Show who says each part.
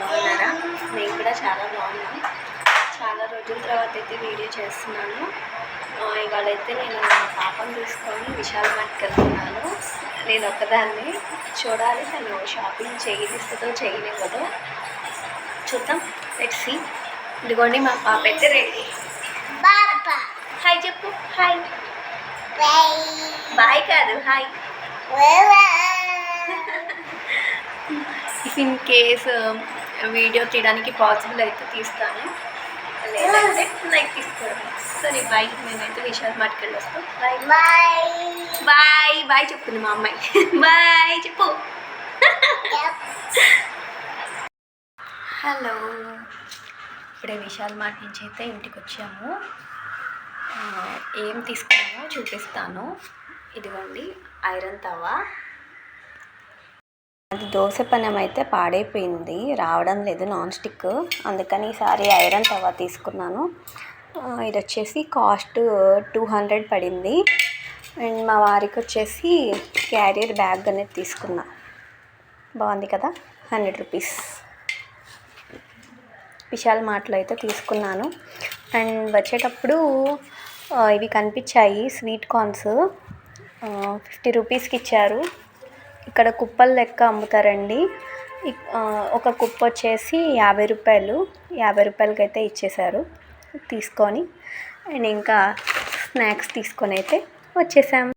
Speaker 1: బాగున్నారా నేను కూడా చాలా బాగున్నాను చాలా రోజుల తర్వాత అయితే వీడియో చేస్తున్నాను. ఆ, ఇవాళైతే నేను నా పాపను తీసుకొని విశాల్ మార్ట్కి వెళ్తున్నాను. నేను ఒక్కదాన్ని. చూడాలి తను షాపింగ్ చేయనిస్తుందో చేయనివ్వదో. చూద్దాం. లెట్స్ సీ ఇదిగోండి మా పాప అయితే రెడీ. హాయ్ చెప్పు. హాయ్. బాయ్ కాదు. Hi if in case video తీయడానికి పాసిబుల్ అయితే తీస్తాను. లేదంటే లైక్ తీసుకోవడం. సరే బాయ్ మేమైతే విశాల్ మార్ట్కి వెళ్ళి వస్తాం బాయ్
Speaker 2: Bye.
Speaker 1: బాయ్ బాయ్ చెప్తుంది మా అమ్మాయి. బాయ్ చెప్పు. హలో ఇప్పుడే విశాల్ మార్ట్ నుంచి అయితే ఇంటికి వచ్చాము. ఏం తీసుకున్నామో చూపిస్తాను. ఇదిగోండి ఐరన్ తవా దోశ పనం అయితే పాడైపోయింది. రావడం లేదు నాన్ స్టిక్. అందుకని ఈసారి ఐరన్ తవా తీసుకున్నాను. ఇది వచ్చేసి కాస్ట్ టూ హండ్రెడ్ పడింది. అండ్ మా వారికి వచ్చేసి క్యారియర్ బ్యాగ్ అనేది తీసుకున్నా. బాగుంది కదా? Hundred rupees. విశాల్ మార్ట్లో అయితే తీసుకున్నాను. అండ్ వచ్చేటప్పుడు ఇవి కనిపించాయి స్వీట్ కార్న్స్. ఫిఫ్టీ రూపీస్కి ఇచ్చారు. ఇక్కడ కుప్పల లెక్క అమ్ముతారండి. ఒక కుప్ప వచ్చేసి యాభై రూపాయలు యాభై రూపాయలకి అయితే ఇచ్చేశారు. తీసుకొని అండ్ ఇంకా స్నాక్స్ తీసుకొని అయితే వచ్చేసాం